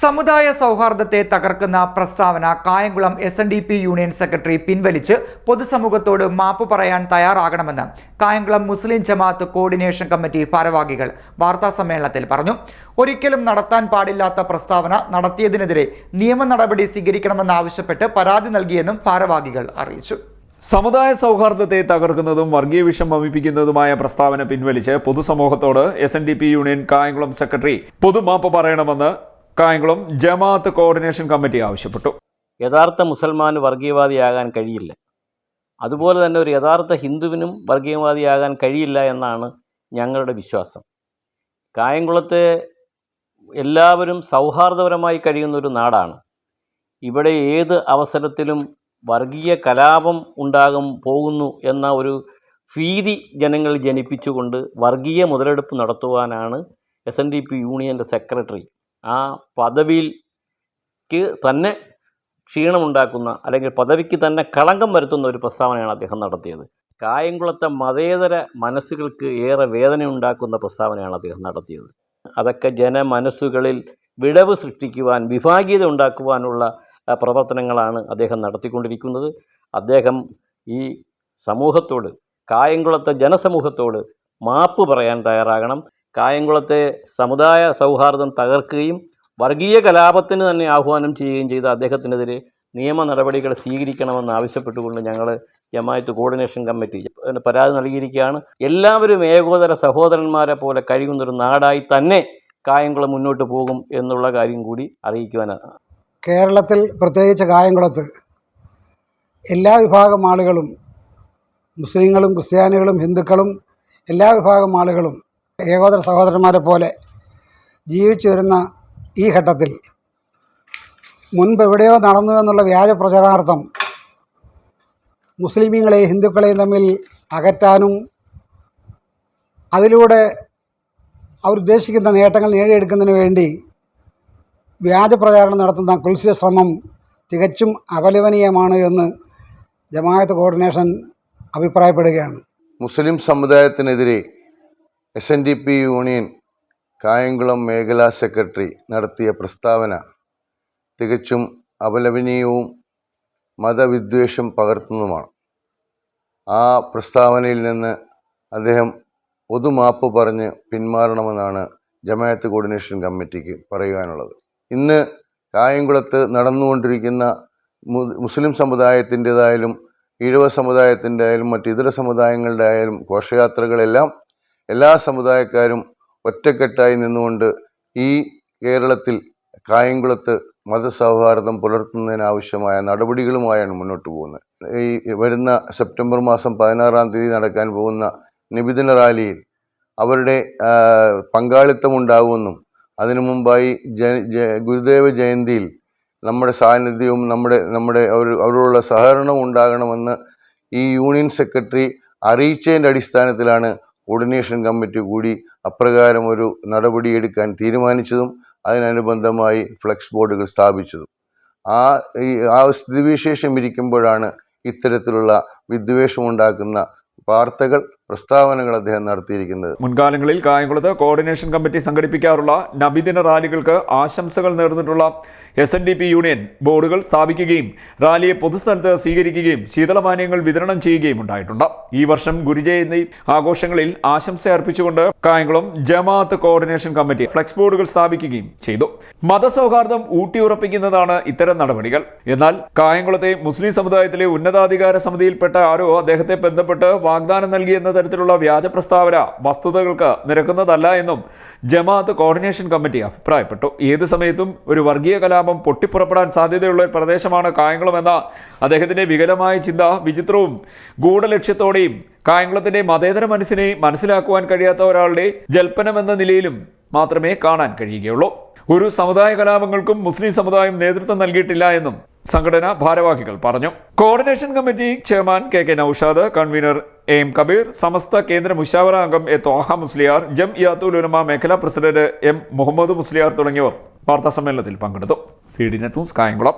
സമുദായ സൗഹാർദ്ദത്തെ തകർക്കുന്ന പ്രസ്താവന Kayamkulam S N D P union secretary പിൻവലിച്ച് പൊതുസമൂഹത്തോട് മാപ്പ് പറയാൻ തയ്യാറാകണമെന്ന് കായംകുളം മുസ്ലിം ജമാഅത്ത് കോർഡിനേഷൻ കമ്മിറ്റി ഭാരവാഹികൾ വാർത്താ സമ്മേളനത്തിൽ പറഞ്ഞു. ഒരിക്കലും നടത്താൻ പാടില്ലാത്ത പ്രസ്താവന നടത്തിയതിനെതിരെ നിയമ നടപടി സ്വീകരിക്കണമെന്നാവശ്യപ്പെട്ട് പരാതി നൽകിയെന്നും ഭാരവാഹികൾ അറിയിച്ചു. സമുദായ സൗഹാർദ്ദത്തെ തകർക്കുന്നതും വർഗീയ വിഷം വമിപ്പിക്കുന്നതുമായ പ്രസ്താവന പിൻവലിച്ച് പൊതുസമൂഹത്തോട് S N D P union Kayamkulam secretary പൊതുമാപ്പ് പറയണമെന്ന് കായംകുളം ജമാഅത്ത് കോർഡിനേഷൻ കമ്മിറ്റി ആവശ്യപ്പെട്ടു. യഥാർത്ഥ മുസൽമാന് വർഗീയവാദിയാകാൻ കഴിയില്ല. അതുപോലെ തന്നെ ഒരു യഥാർത്ഥ ഹിന്ദുവിനും വർഗീയവാദിയാകാൻ കഴിയില്ല എന്നാണ് ഞങ്ങളുടെ വിശ്വാസം. കായംകുളത്തെ എല്ലാവരും സൗഹാർദ്ദപരമായി കഴിയുന്ന ഒരു നാടാണ്. ഇവിടെ ഏത് അവസരത്തിലും വർഗീയ കലാപം ഉണ്ടാകും പോകുന്നു എന്ന ഒരു ഭീതി ജനങ്ങളിൽ ജനിപ്പിച്ചുകൊണ്ട് വർഗീയ മുതലെടുപ്പ് നടത്തുവാനാണ് എസ് എൻ ഡി പി യൂണിയന്റെ സെക്രട്ടറി ആ പദവിയിൽക്ക് തന്നെ ക്ഷീണമുണ്ടാക്കുന്ന അല്ലെങ്കിൽ പദവിക്ക് തന്നെ കളങ്കം വരുത്തുന്ന ഒരു പ്രസ്താവനയാണ് അദ്ദേഹം നടത്തിയത്. കായംകുളത്തെ മതേതര മനസ്സുകൾക്ക് ഏറെ വേദനയുണ്ടാക്കുന്ന പ്രസ്താവനയാണ് അദ്ദേഹം നടത്തിയത്. അതൊക്കെ ജനമനസ്സുകളിൽ വിടവ് സൃഷ്ടിക്കുവാൻ വിഭാഗീയത ഉണ്ടാക്കുവാനുള്ള പ്രവർത്തനങ്ങളാണ് അദ്ദേഹം നടത്തിക്കൊണ്ടിരിക്കുന്നത്. അദ്ദേഹം ഈ സമൂഹത്തോട് കായംകുളത്തെ ജനസമൂഹത്തോട് മാപ്പ് പറയാൻ തയ്യാറാകണം. കായംകുളത്തെ സമുദായ സൗഹാർദ്ദം തകർക്കുകയും വർഗീയ കലാപത്തിന് തന്നെ ആഹ്വാനം ചെയ്യുകയും ചെയ്ത അദ്ദേഹത്തിനെതിരെ നിയമ നടപടികൾ സ്വീകരിക്കണമെന്ന് ആവശ്യപ്പെട്ടുകൊണ്ട് ഞങ്ങൾ ജമായത്ത് കോർഡിനേഷൻ കമ്മിറ്റി പരാതി നൽകിയിരിക്കുകയാണ്. എല്ലാവരും ഏകോദര സഹോദരന്മാരെ പോലെ കഴിയുന്നൊരു നാടായി തന്നെ കായംകുളം മുന്നോട്ട് പോകും എന്നുള്ള കാര്യം കൂടി അറിയിക്കുവാനാണ്. കേരളത്തിൽ പ്രത്യേകിച്ച് കായംകുളത്ത് എല്ലാ വിഭാഗം ആളുകളും മുസ്ലിങ്ങളും ക്രിസ്ത്യാനികളും ഹിന്ദുക്കളും എല്ലാ വിഭാഗം ആളുകളും ഏകോദര സഹോദരന്മാരെ പോലെ ജീവിച്ചു വരുന്ന ഈ ഘട്ടത്തിൽ മുൻപ് എവിടെയോ നടന്നു എന്നുള്ള വ്യാജ പ്രചരണാർത്ഥം മുസ്ലിമീങ്ങളെയും ഹിന്ദുക്കളെയും തമ്മിൽ അകറ്റാനും അതിലൂടെ അവരുദ്ദേശിക്കുന്ന നേട്ടങ്ങൾ നേടിയെടുക്കുന്നതിന് വേണ്ടി വ്യാജ പ്രചാരണം നടത്തുന്ന കുൽസിയ ശ്രമം തികച്ചും അപലപനീയമാണ് എന്ന് ജമായത്ത് കോർഡിനേഷൻ അഭിപ്രായപ്പെടുകയാണ്. മുസ്ലിം സമുദായത്തിനെതിരെ S N D P union Kayamkulam മേഖലാ സെക്രട്ടറി നടത്തിയ പ്രസ്താവന തികച്ചും അപലപനീയവും മതവിദ്വേഷം പകർത്തുന്നതുമാണ്. ആ പ്രസ്താവനയിൽ നിന്ന് അദ്ദേഹം പൊതുമാപ്പ് പറഞ്ഞ് പിന്മാറണമെന്നാണ് ജമായത്ത് കോർഡിനേഷൻ കമ്മിറ്റിക്ക് പറയുവാനുള്ളത്. ഇന്ന് കായംകുളത്ത് നടന്നുകൊണ്ടിരിക്കുന്ന മുസ്ലിം സമുദായത്തിന്റെതായാലും ഈഴവ സമുദായത്തിന്റെ ആയാലും മറ്റ് ഇതര സമുദായങ്ങളുടെ ആയാലും ഘോഷയാത്രകളെല്ലാം എല്ലാ സമുദായക്കാരും ഒറ്റക്കെട്ടായി നിന്നുകൊണ്ട് ഈ കേരളത്തിൽ കായംകുളത്ത് മതസൗഹാർദ്ദം പുലർത്തുന്നതിനാവശ്യമായ നടപടികളുമായാണ് മുന്നോട്ട് പോകുന്നത്. ഈ വരുന്ന സെപ്റ്റംബർ മാസം പതിനാറാം തീയതി നടക്കാൻ പോകുന്ന നിബിദിന റാലിയിൽ അവരുടെ ആ, പങ്കാളിത്തം ഉണ്ടാകുമെന്നും അതിനു മുമ്പായി ഗുരുദേവ ജയന്തിയിൽ നമ്മുടെ സാന്നിധ്യവും നമ്മുടെ നമ്മുടെ അവർ അവരോടുള്ള സഹകരണവും ഉണ്ടാകണമെന്ന് ഈ യൂണിയൻ സെക്രട്ടറി അറിയിച്ചതിന്റെ അടിസ്ഥാനത്തിലാണ് കോർഡിനേഷൻ കമ്മിറ്റി കൂടി അപ്രകാരം ഒരു നടപടിയെടുക്കാൻ തീരുമാനിച്ചതും അതിനനുബന്ധമായി ഫ്ലെക്സ് ബോർഡുകൾ സ്ഥാപിച്ചതും. ആ ഈ ആ സ്ഥിതിവിശേഷം ഇരിക്കുമ്പോഴാണ് ഇത്തരത്തിലുള്ള വിദ്വേഷമുണ്ടാക്കുന്ന വാർത്തകൾ പ്രസ്താവനകൾ അദ്ദേഹം നടത്തിയിരിക്കുന്നത്. മുൻകാലങ്ങളിൽ കായംകുളത്ത് കോർഡിനേഷൻ കമ്മിറ്റി സംഘടിപ്പിക്കാറുള്ള നബിദിന റാലികൾക്ക് ആശംസകൾ നേർന്നിട്ടുള്ള S N D P union ബോർഡുകൾ സ്ഥാപിക്കുകയും റാലിയെ പൊതുസ്ഥലത്ത് സ്വീകരിക്കുകയും ശീതളപാനീയങ്ങൾ വിതരണം ചെയ്യുകയും ഉണ്ടായിട്ടുണ്ട്. ഈ വർഷം ഗുരുജയന്തി ആഘോഷങ്ങളിൽ ആശംസ അർപ്പിച്ചുകൊണ്ട് Kayamkulam Jamaat coordination committee flex ബോർഡുകൾ സ്ഥാപിക്കുകയും ചെയ്തു. മതസൗഹാർദ്ദം ഊട്ടിയുറപ്പിക്കുന്നതാണ് ഇത്തരം നടപടികൾ. എന്നാൽ കായംകുളത്തെ മുസ്ലിം സമുദായത്തിലെ ഉന്നതാധികാര സമിതിയിൽപ്പെട്ട ആരോ അദ്ദേഹത്തെ ബന്ധപ്പെട്ട് വാഗ്ദാനം നൽകിയെന്ന തരത്തിലുള്ള വ്യാജ പ്രസ്താവന വസ്തുതകൾക്ക് നിരക്കുന്നതല്ല എന്നും ജമാഅത്ത് കോർഡിനേഷൻ കമ്മിറ്റി അഭിപ്രായപ്പെട്ടു. ഏത് സമയത്തും ഒരു വർഗീയ കലാപം പൊട്ടിപ്പുറപ്പെടാൻ സാധ്യതയുള്ള ഒരു പ്രദേശമാണ് കായംകുളമെന്ന അദ്ദേഹത്തിന്റെ വികലമായ ചിന്ത വിചിത്രവും ഗൂഢലക്ഷ്യത്തോടെയും കായംകുളത്തിന്റെ മതേതര മനസ്സിനെ മനസ്സിലാക്കുവാൻ കഴിയാത്ത ഒരാളുടെ ജൽപ്പനമെന്ന നിലയിലും മാത്രമേ കാണാൻ കഴിയുകയുള്ളൂ. ഒരു സമുദായ കലാപങ്ങൾക്കും മുസ്ലിം സമുദായം നേതൃത്വം നൽകിയിട്ടില്ല എന്നും സംഘടന ഭാരവാഹികൾ പറഞ്ഞു. Coordination committee chairman K K Noushad convener A Kabeer Samastha Kendra Mushavara അംഗം എ തോഹ മുസ്ലിയാർ ജം ഇയാത്തുൽ ഉലമ മേഖലാ പ്രസിഡന്റ് എം മുഹമ്മദ് മുസ്ലിയാർ തുടങ്ങിയവർ വാർത്താ സമ്മേളനത്തിൽ പങ്കെടുത്തു. C D net news Kayamkulam.